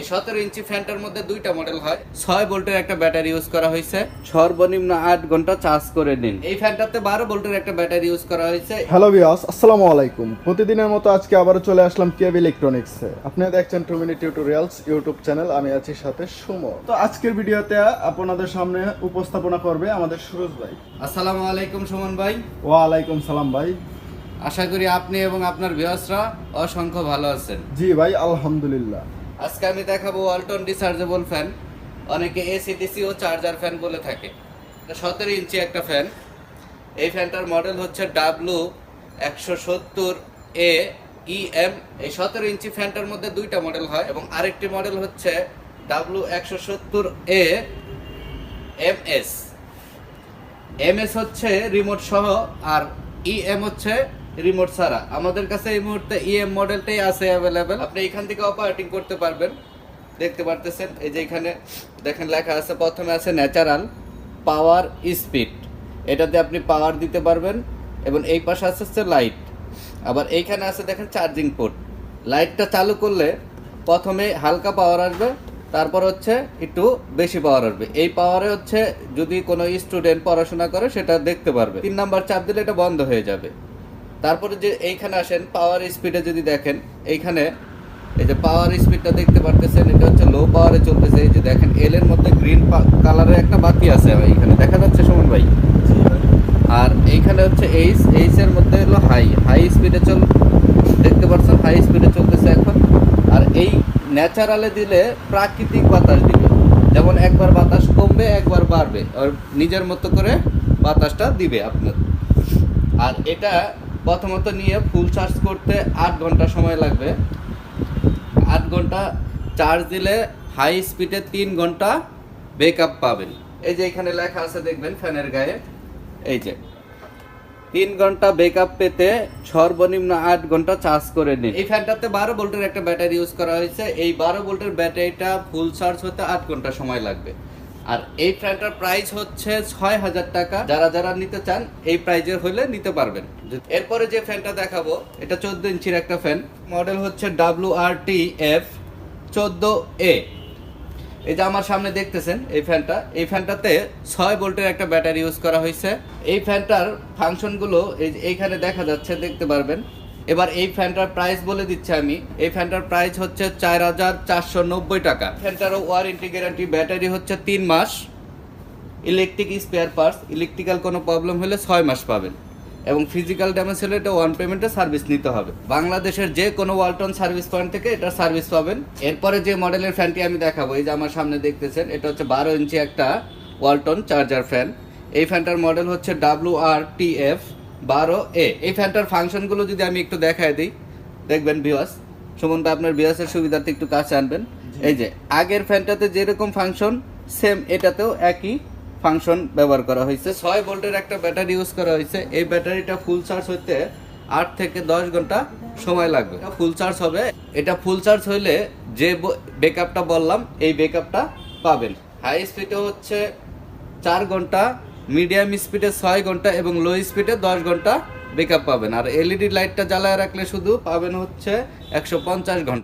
এই সতেরো ইঞ্চি ফ্যানটার মধ্যে দুইটা মডেল হয়। ছয় ভোল্টের একটা ব্যাটারি ইউজ করা হয়েছে। সর্বনিম্ন আট ঘণ্টা চার্জ করে নিন। এই ফ্যানটাতে বারো ভোল্টের একটা ব্যাটারি ইউজ করা হয়েছে। হ্যালো বিয়াস আসসালামু আলাইকুম। প্রতিদিনের মতো আজকে আবারও চলে আসলাম কেব ইলেকট্রনিক্সে আপনি দেখছেন two minute tutorials YouTube channel আমি আছি সাথে সুমন। তো আজকের ভিডিওতে আপনাদের সামনে উপস্থাপনা করবে আমাদের সুরজ ভাই। আসসালামু আলাইকুম সুমন ভাই। ওয়ালাইকুম সালাম ভাই। আশা করি আপনি এবং আপনার ভিউয়ার্সরা অসংখ্য ভালো আছেন। জি ভাই আলহামদুলিল্লাহ। আজকে আমি দেখাবো ওয়ালটন রিচার্জেবল ফ্যান অনেকে এসিডিসি ও চার্জার ফ্যান বলে থাকে। সতেরো ইঞ্চি একটা ফ্যান এই ফ্যানটার মডেল হচ্ছে ডাব্লু একশো সত্তর এ ইএম এই সতেরো ইঞ্চি ফ্যানটার মধ্যে দুইটা মডেল হয় এবং আরেকটি মডেল হচ্ছে ডাব্লু একশো সত্তর A M S M S হচ্ছে রিমোট সহ আর ইএম হচ্ছে রিমোট ছাড়া। আমাদের কাছে এই মুহূর্তে ইএম মডেলটাই আছে অ্যাভেলেবেল আপনি এখান থেকে অপারেটিং করতে পারবেন। দেখতে পারতেছেন, এই যে এখানে দেখেন লেখা আছে, প্রথমে আছে ন্যাচারাল পাওয়ার স্পিড এটাতে আপনি পাওয়ার দিতে পারবেন এবং এই পাশে আছে হচ্ছে লাইট আবার এইখানে আছে দেখেন চার্জিং পোর্ট লাইটটা চালু করলে প্রথমে হালকা পাওয়ার আসবে, তারপর হচ্ছে একটু বেশি পাওয়ার আসবে। এই পাওয়ারে হচ্ছে যদি কোনো স্টুডেন্ট পড়াশোনা করে, সেটা দেখতে পারবে। তিন নাম্বার চাপ দিলে এটা বন্ধ হয়ে যাবে। তারপরে যে এইখানে আসেন পাওয়ার স্পিডে যদি দেখেন এইখানে এই যে পাওয়ার স্পিডটা দেখতে পারতেছেন এটা হচ্ছে লো পাওয়ারে চলতেছে। এই যে দেখেন এল এর মধ্যে গ্রিন কালারের একটা বাতি আছে এইখানে দেখা যাচ্ছে সুমন ভাই? ভাই। আর এইখানে হচ্ছে এইচ এইচ এর মধ্যে হলো হাই হাই স্পিডে চল দেখতে পাচ্ছেন হাই স্পিডে চলতেছে এখন। আর এই ন্যাচারালে দিলে প্রাকৃতিক বাতাস দিবে। যেমন একবার বাতাস কমবে একবার বাড়বে। আর নিজের মতো করে বাতাসটা দিবে আপনার। আর এটা প্রথমত নিয়ে ফুল চার্জ করতে আট ঘণ্টা সময় লাগবে। আট ঘণ্টা চার্জ দিলে হাই স্পিডে তিন ঘণ্টা ব্যাকআপ পাবেন। এই যে এখানে লেখা আছে, দেখবেন ফ্যানের গায়ে। এই যে, তিন ঘণ্টা ব্যাকআপ পেতে সর্বনিম্ন আট ঘণ্টা চার্জ করে নিন। এই ফ্যানটাতে বারো ভোল্টের একটা ব্যাটারি ইউজ করা হয়েছে। এই বারো ভোল্টের ব্যাটারিটা ফুল চার্জ হতে আট ঘণ্টা সময় লাগবে। আর এই ফ্যানটার প্রাইস হচ্ছে ছয় হাজার টাকা। যারা যারা নিতে চান, এই প্রাইজের হলে নিতে পারবেন। এরপরে যে ফ্যানটা দেখাবো, এটা চোদ্দ ইঞ্চির একটা ফ্যান। মডেল হচ্ছে ডাব্লিউ আর টি এফ চোদ্দ এ এই যে আমার সামনে দেখতেছেন, এই ফ্যানটা। এই ফ্যানটাতে ছয় ভোল্টের একটা ব্যাটারি ইউজ করা হয়েছে। এই ফ্যানটার ফাংশনগুলো এই এইখানে দেখা যাচ্ছে, দেখতে পারবেন। এবার এই ফ্যানটার প্রাইস বলে দিচ্ছি আমি। এই ফ্যানটার প্রাইস হচ্ছে চার হাজার চারশো নব্বই টাকা। ফ্যানটারও ওয়ারেন্টি গ্যারান্টি ব্যাটারি হচ্ছে তিন মাস। ইলেকট্রিক স্পেয়ার পার্টস ইলেকট্রিক্যাল কোনো প্রবলেম হলে ছয় মাস পাবেন। এবং ফিজিক্যাল ড্যামেজ হলে এটা ওয়ান পেমেন্টে সার্ভিস নিতে হবে। বাংলাদেশের যে কোনো ওয়ালটন সার্ভিস পয়েন্ট থেকে এটা সার্ভিস পাবেন। এরপরে যে মডেলের ফ্যানটি আমি দেখাবো, এই যে আমার সামনে দেখতেছেন, এটা হচ্ছে বারো ইঞ্চি একটা ওয়ালটন চার্জার ফ্যান এই ফ্যানটার মডেল হচ্ছে ডাব্লিউ আর টি এফ বারো এ। এই ফ্যানটার ফাংশনগুলো যদি আমি একটু দেখায় দিই দেখবেন বিওয়াস সুমন্ত আপনার বিয়াসের সুবিধার্থে একটু কাছে আনবেন। এই যে আগের ফ্যানটাতে যেরকম ফাংশন সেম এটাতেও একই ফাংশন ব্যবহার করা হয়েছে। ছয় ভোল্টের একটা ব্যাটারি ইউজ করা হয়েছে। এই ব্যাটারিটা ফুল চার্জ হতে আট থেকে দশ ঘণ্টা সময় লাগবে। ফুল চার্জ হবে। এটা ফুল চার্জ হইলে যে ব্যাকআপটা বললাম এই ব্যাকআপটা পাবেন। হাই স্পিডে হচ্ছে চার ঘণ্টা মিডিয়াম স্পিডে ছয় ঘণ্টা এবং লো স্পিডে দশ ঘণ্টা ব্যাকআপ পাবেন। আর এলইডি লাইটটা জ্বালায় রাখলে শুধু পাবেন হচ্ছে একশো পঞ্চাশ ঘণ্টা।